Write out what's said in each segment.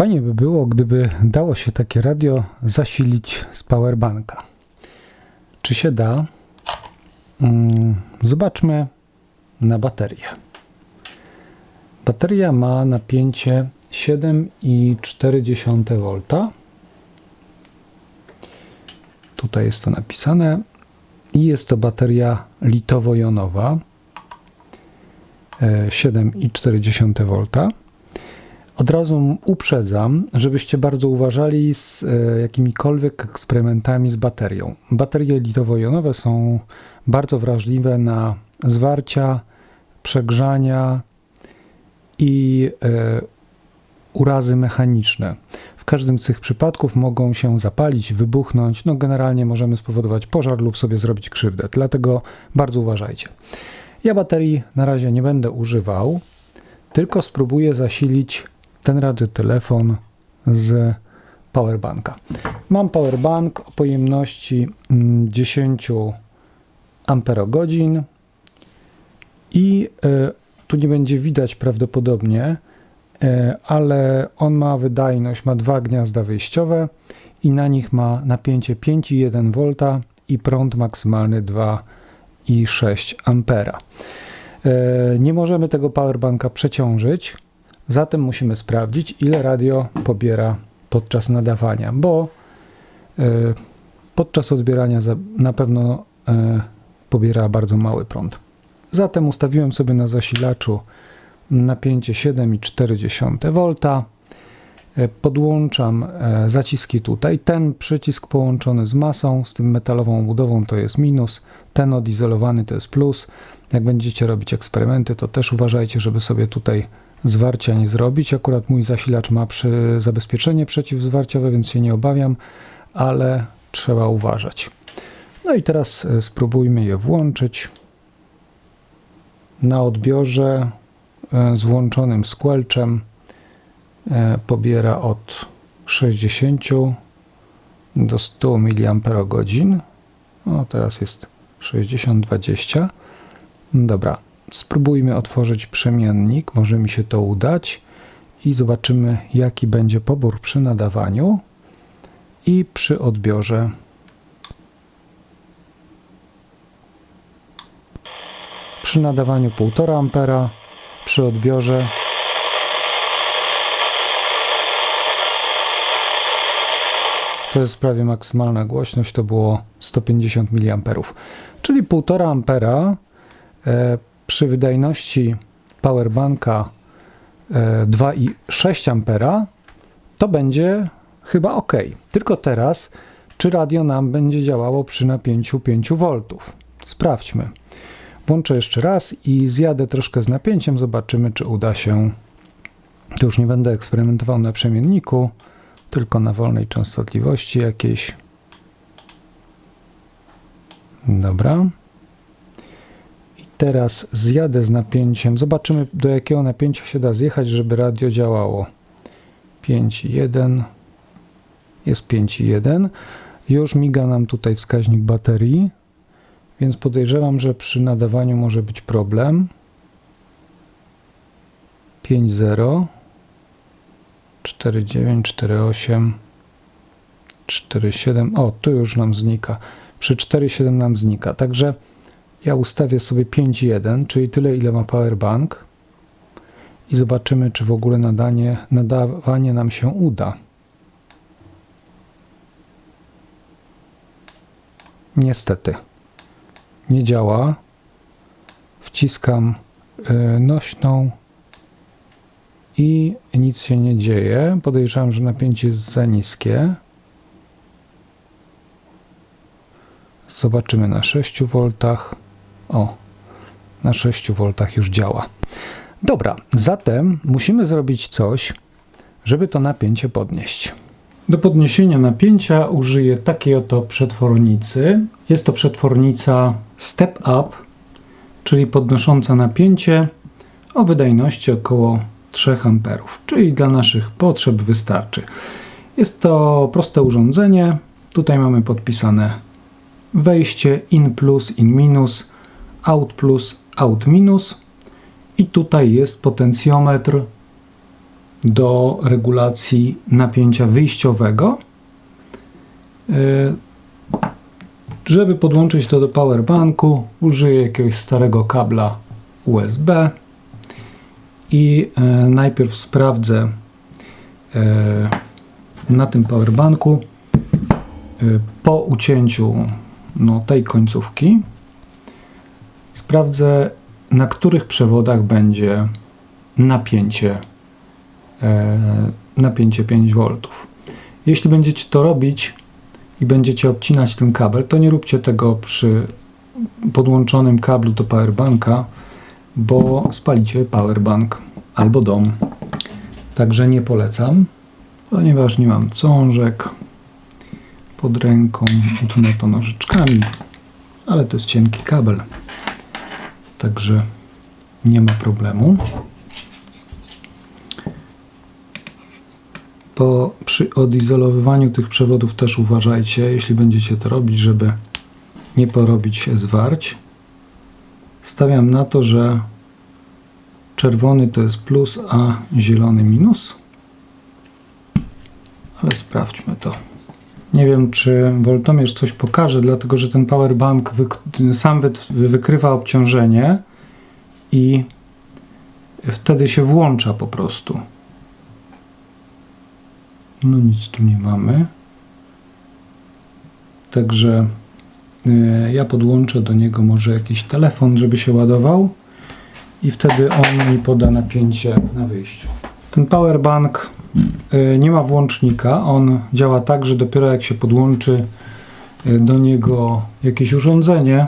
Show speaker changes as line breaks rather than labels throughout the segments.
Fajnie by było, gdyby dało się takie radio zasilić z powerbanka. Czy się da? Mm, Zobaczmy na baterię. Bateria ma napięcie 7,4 V. Tutaj jest to napisane. I jest to bateria litowo-jonowa e, 7,4 V. Od razu uprzedzam, żebyście bardzo uważali z e, jakimikolwiek eksperymentami z baterią. Baterie litowo-jonowe są bardzo wrażliwe na zwarcia, przegrzania i e, urazy mechaniczne. W każdym z tych przypadków mogą się zapalić, wybuchnąć. No generalnie możemy spowodować pożar lub sobie zrobić krzywdę. Dlatego bardzo uważajcie. Ja baterii na razie nie będę używał, tylko spróbuję zasilić ten radiotelefon z powerbanka. Mam powerbank o pojemności mm, 10 amperogodzin i e, tu nie będzie widać prawdopodobnie, e, ale on ma wydajność, ma dwa gniazda wyjściowe i na nich ma napięcie 5,1 V i prąd maksymalny 2,6 ampera. E, Nie możemy tego powerbanka przeciążyć, zatem musimy sprawdzić, ile radio pobiera podczas nadawania, bo e, podczas odbierania na pewno e, pobiera bardzo mały prąd. Zatem ustawiłem sobie na zasilaczu napięcie 7,4 V. E, Podłączam zaciski tutaj. Ten przycisk połączony z masą, z tym metalową budową to jest minus, ten odizolowany to jest plus. Jak będziecie robić eksperymenty, to też uważajcie, żeby sobie tutaj zwarcia nie zrobić. Akurat mój zasilacz ma przy zabezpieczenie przeciwzwarciowe, więc się nie obawiam, ale trzeba uważać. No i teraz e, spróbujmy je włączyć. Na odbiorze e, z włączonym squelchem e, pobiera od 60 do 100 mAh. O, teraz jest 60-20. Dobra, spróbujmy otworzyć przemiennik, może mi się to udać i zobaczymy jaki będzie pobór przy nadawaniu i przy odbiorze. Przy nadawaniu 1,5 ampera, przy odbiorze to jest prawie maksymalna głośność, to było 150 mA. Czyli 1,5 ampera e, przy wydajności powerbanka e, 2,6 ampera to będzie chyba ok. Tylko teraz, czy radio nam będzie działało przy napięciu 5 V? Sprawdźmy. Włączę jeszcze raz i zjadę troszkę z napięciem, zobaczymy, czy uda się. Tu już nie będę eksperymentował na przemienniku, tylko na wolnej częstotliwości jakiejś. Dobra. Teraz zjadę z napięciem. Zobaczymy, do jakiego napięcia się da zjechać, żeby radio działało. 5,1 jest 5,1. Już miga nam tutaj wskaźnik baterii, więc podejrzewam, że przy nadawaniu może być problem. 5,0 4,9, 4,8 4,7 o, tu już nam znika. Przy 4,7 nam znika. Także ja ustawię sobie 5,1, czyli tyle, ile ma powerbank i zobaczymy, czy w ogóle nadanie, nadawanie nam się uda. Niestety nie działa. Wciskam y, nośną i nic się nie dzieje. Podejrzewam, że napięcie jest za niskie. Zobaczymy na 6 V. O, na 6 V już działa. Dobra, zatem musimy zrobić coś, żeby to napięcie podnieść. Do podniesienia napięcia użyję takiej oto przetwornicy. Jest to przetwornica Step Up, czyli podnosząca napięcie o wydajności około 3 A, czyli dla naszych potrzeb wystarczy. Jest to proste urządzenie. Tutaj mamy podpisane wejście in plus, in minus, out plus, out minus. I tutaj jest potencjometr do regulacji napięcia wyjściowego. E, Żeby podłączyć to do powerbanku, użyję jakiegoś starego kabla USB i e, najpierw sprawdzę e, na tym powerbanku po ucięciu no, tej końcówki sprawdzę na których przewodach będzie napięcie e, napięcie 5 V. Jeśli będziecie to robić i będziecie obcinać ten kabel, to nie róbcie tego przy podłączonym kablu do powerbanka, bo spalicie powerbank albo dom. Także nie polecam, ponieważ nie mam cążek pod ręką, utnę to nożyczkami, ale to jest cienki kabel, także nie ma problemu. Po, przy odizolowywaniu tych przewodów też uważajcie, jeśli będziecie to robić, żeby nie porobić zwarć. Stawiam na to, że czerwony to jest plus, a zielony minus. Ale sprawdźmy to. Nie wiem, czy woltomierz coś pokaże, dlatego że ten powerbank wyk- sam wyt- wykrywa obciążenie i wtedy się włącza po prostu. No nic tu nie mamy. Także y, ja podłączę do niego może jakiś telefon, żeby się ładował i wtedy on mi poda napięcie na wyjściu. Ten powerbank nie ma włącznika. On działa tak, że dopiero jak się podłączy y, do niego jakieś urządzenie,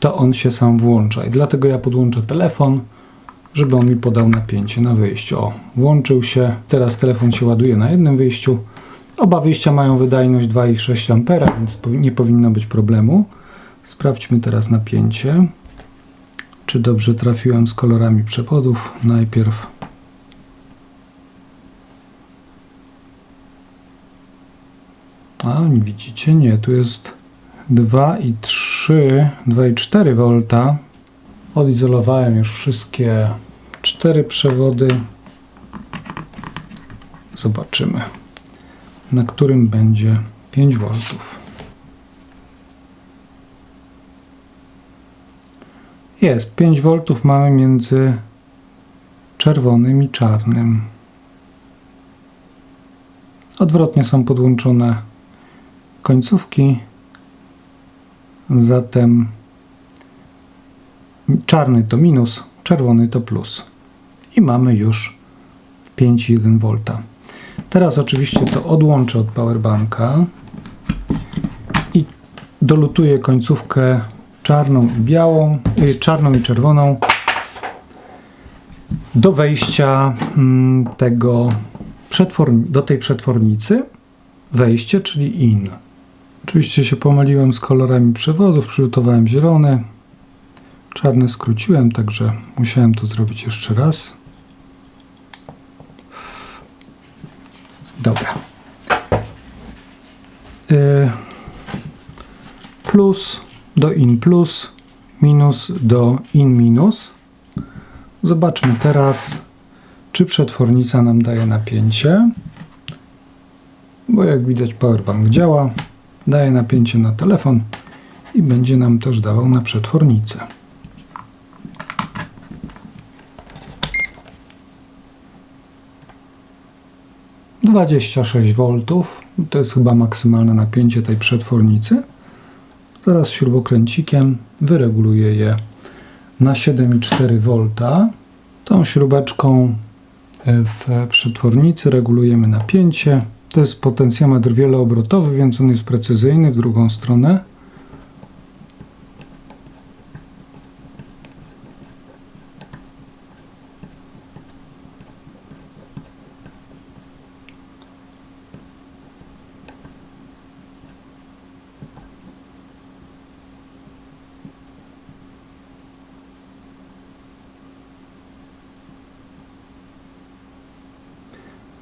to on się sam włącza. I dlatego ja podłączę telefon, żeby on mi podał napięcie na wyjściu. O, włączył się. Teraz telefon się ładuje na jednym wyjściu. Oba wyjścia mają wydajność 2,6 A, więc nie powinno być problemu. Sprawdźmy teraz napięcie. Czy dobrze trafiłem z kolorami przewodów? Najpierw A, widzicie? Nie, tu jest 2,3, 2,4 V. Odizolowałem już wszystkie cztery przewody. Zobaczymy, na którym będzie 5 V. Jest 5 V mamy między czerwonym i czarnym. Odwrotnie są podłączone końcówki. Zatem czarny to minus, czerwony to plus. I mamy już 5,1 V. Teraz oczywiście to odłączę od powerbanka i dolutuję końcówkę czarną i białą, y, czarną i czerwoną do wejścia mm, tego do tej przetwornicy. Wejście, czyli in. Oczywiście się pomyliłem z kolorami przewodów, przygotowałem zielony. Czarny skróciłem, także musiałem to zrobić jeszcze raz. Dobra. Y, Plus do in plus, minus do in minus. Zobaczmy teraz, czy przetwornica nam daje napięcie. Bo jak widać powerbank działa, daje napięcie na telefon i będzie nam też dawał na przetwornicę. Dwadzieścia sześć V to jest chyba maksymalne napięcie tej przetwornicy. Teraz śrubokręcikiem wyreguluję je na 7,4 V. Tą śrubeczką w przetwornicy regulujemy napięcie. To jest potencjometr wieloobrotowy, więc on jest precyzyjny w drugą stronę.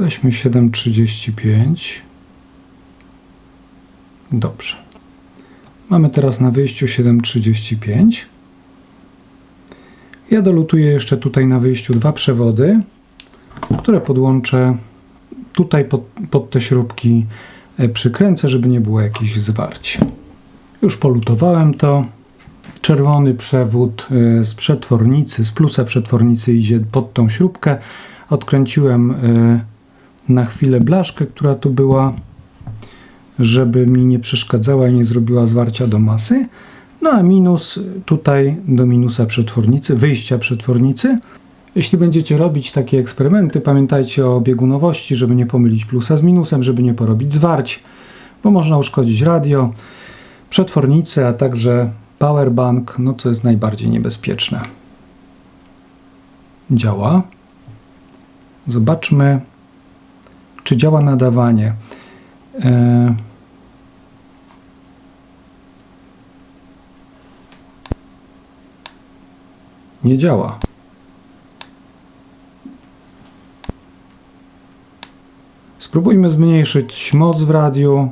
Weźmy 7,35. Dobrze. Mamy teraz na wyjściu 7,35. Ja dolutuję jeszcze tutaj na wyjściu dwa przewody. które podłączę tutaj pod, pod te śrubki e, przykręcę, żeby nie było jakichś zwarć. Już polutowałem to. Czerwony przewód e, z przetwornicy, z plusa przetwornicy idzie pod tą śrubkę. Odkręciłem e, na chwilę blaszkę, która tu była, żeby mi nie przeszkadzała i nie zrobiła zwarcia do masy. No a minus tutaj do minusa przetwornicy, wyjścia przetwornicy. Jeśli będziecie robić takie eksperymenty, pamiętajcie o biegunowości, żeby nie pomylić plusa z minusem, żeby nie porobić zwarć, bo można uszkodzić radio, przetwornicę, a także powerbank, no co jest najbardziej niebezpieczne. Działa. Zobaczmy, czy działa nadawanie. E, Nie działa. Spróbujmy zmniejszyć moc w radiu.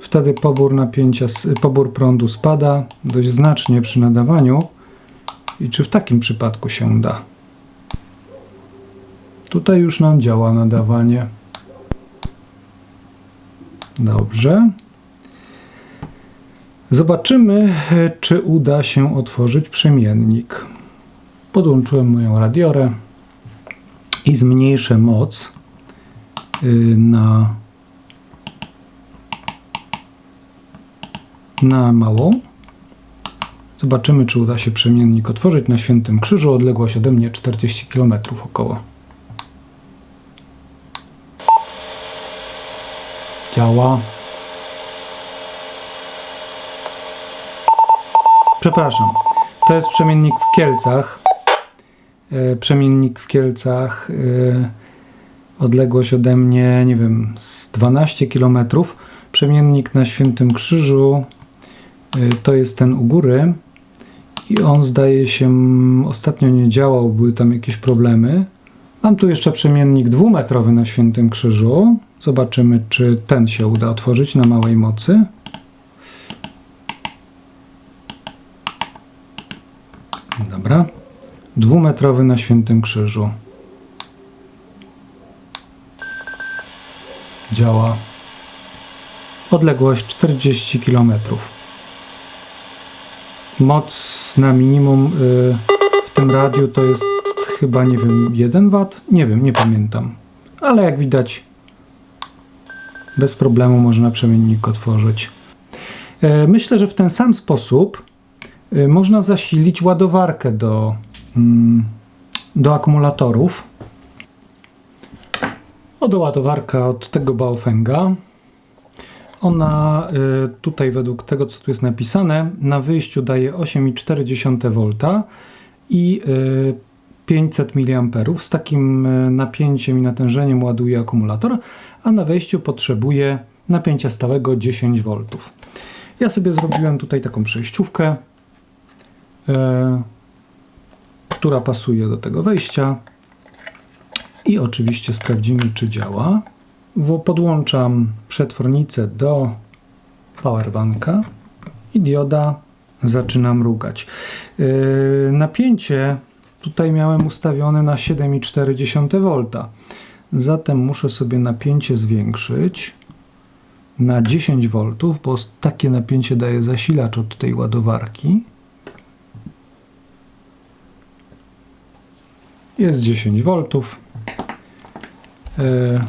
Wtedy pobór napięcia, pobór prądu spada dość znacznie przy nadawaniu. I czy w takim przypadku się da? Tutaj już nam działa nadawanie. Dobrze. Zobaczymy, czy uda się otworzyć przemiennik. Podłączyłem moją radiorę i zmniejszę moc y, na, na małą. Zobaczymy, czy uda się przemiennik otworzyć na Świętym Krzyżu. Odległość ode mnie 40 km około. Działa. Przepraszam. To jest przemiennik w Kielcach. E, Przemiennik w Kielcach. e, Odległość ode mnie, nie wiem, z 12 km. Przemiennik na Świętym Krzyżu e, to jest ten u góry. I on zdaje się ostatnio nie działał, były tam jakieś problemy. Mam tu jeszcze przemiennik dwumetrowy na Świętym Krzyżu. Zobaczymy, czy ten się uda otworzyć na małej mocy. Dobra. Dwumetrowy na Świętym Krzyżu. Działa. Odległość 40 km. Moc na minimum y, w tym radiu to jest chyba, nie wiem, 1 W? Nie wiem, nie pamiętam. Ale jak widać, bez problemu można przemiennik otworzyć. E, Myślę, że w ten sam sposób y, można zasilić ładowarkę do, mm, do akumulatorów. Oto ładowarka od tego Baofenga. Ona y, tutaj według tego, co tu jest napisane, na wyjściu daje 8,4 V i 500 mA. Z takim y, napięciem i natężeniem ładuje akumulator, a na wejściu potrzebuje napięcia stałego 10 V. Ja sobie zrobiłem tutaj taką przejściówkę, y, która pasuje do tego wejścia. I oczywiście sprawdzimy, czy działa. Wo- Podłączam przetwornicę do powerbanka i dioda zaczyna mrugać. Yy, napięcie tutaj miałem ustawione na 7,4 V. Zatem muszę sobie napięcie zwiększyć na 10 V, bo takie napięcie daje zasilacz od tej ładowarki. Jest 10 V. Yy,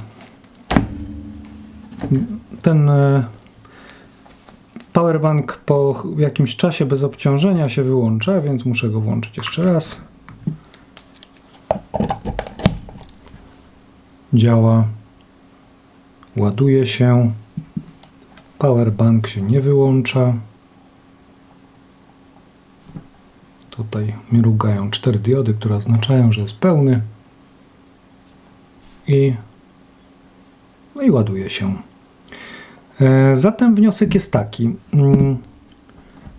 ten e, powerbank po jakimś czasie bez obciążenia się wyłącza, więc muszę go włączyć jeszcze raz. Działa. Ładuje się. Powerbank się nie wyłącza. Tutaj mrugają cztery diody, które oznaczają, że jest pełny. I no i ładuje się. E, Zatem wniosek jest taki. Mm,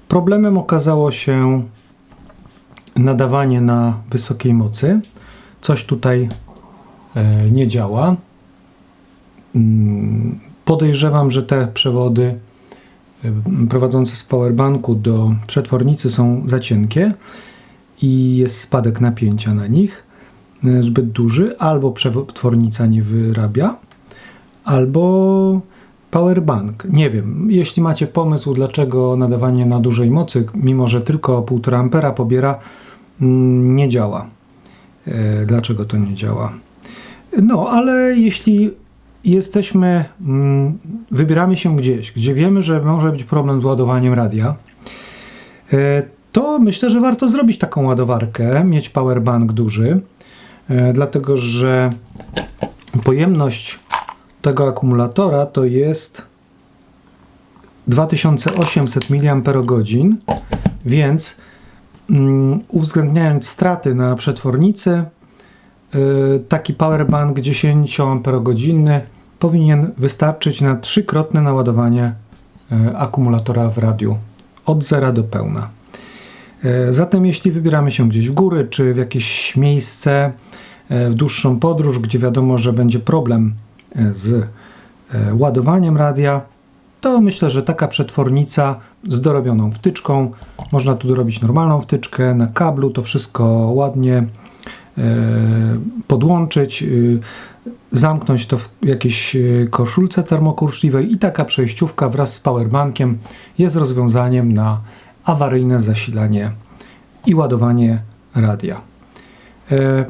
Problemem okazało się nadawanie na wysokiej mocy. Coś tutaj nie działa. Mm, Podejrzewam, że te przewody e, prowadzące z powerbanku do przetwornicy są za cienkie i jest spadek napięcia na nich. e, zbyt duży, albo przetwornica nie wyrabia, albo powerbank. Nie wiem. Jeśli macie pomysł, dlaczego nadawanie na dużej mocy, mimo że tylko 1,5 ampera pobiera, mm, nie działa. E, Dlaczego to nie działa? No, ale jeśli jesteśmy, mm, wybieramy się gdzieś, gdzie wiemy, że może być problem z ładowaniem radia, e, to myślę, że warto zrobić taką ładowarkę, mieć powerbank duży, e, dlatego że pojemność tego akumulatora to jest 2800 mAh, więc mm, uwzględniając straty na przetwornicy, taki powerbank 10 Ah powinien wystarczyć na trzykrotne naładowanie y, akumulatora w radiu od zera do pełna. Y, Zatem jeśli wybieramy się gdzieś w góry, czy w jakieś miejsce, y, w dłuższą podróż, gdzie wiadomo, że będzie problem y, z y, ładowaniem radia, to myślę, że taka przetwornica z dorobioną wtyczką, można tu dorobić normalną wtyczkę na kablu, to wszystko ładnie podłączyć, y, zamknąć to w jakiejś y, koszulce termokurczliwej i taka przejściówka wraz z powerbankiem jest rozwiązaniem na awaryjne zasilanie i ładowanie radia. E,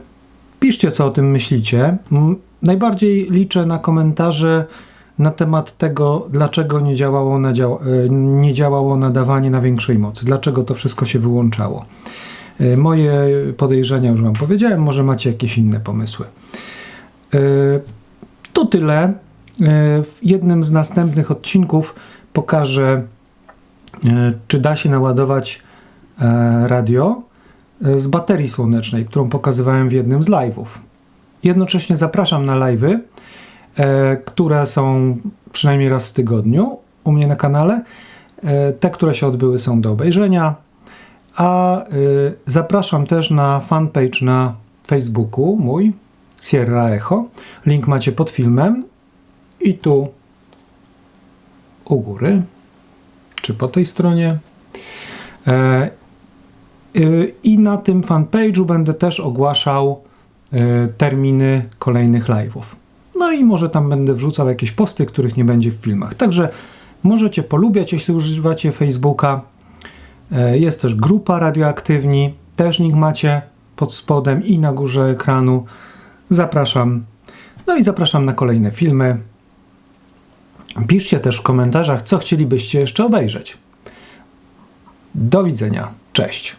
Piszcie, co o tym myślicie. Najbardziej liczę na komentarze na temat tego, dlaczego nie działało, e, nie działało nadawanie na większej mocy, dlaczego to wszystko się wyłączało. E, Moje podejrzenia już Wam powiedziałem, może macie jakieś inne pomysły. E, To tyle. E, W jednym z następnych odcinków pokażę, czy da się naładować radio z baterii słonecznej, którą pokazywałem w jednym z live'ów. Jednocześnie zapraszam na live'y, które są przynajmniej raz w tygodniu u mnie na kanale. Te, które się odbyły, są do obejrzenia. A e, zapraszam też na fanpage na Facebooku mój, Sierra Echo. Link macie pod filmem i tu u góry, czy po tej stronie. E, y, I na tym fanpage'u będę też ogłaszał y, terminy kolejnych live'ów. No i może tam będę wrzucał jakieś posty, których nie będzie w filmach. Także możecie polubiać, jeśli używacie Facebooka. E, Jest też grupa Radioaktywni, też link macie pod spodem i na górze ekranu. Zapraszam. No i zapraszam na kolejne filmy. Piszcie też w komentarzach, co chcielibyście jeszcze obejrzeć. Do widzenia. Cześć.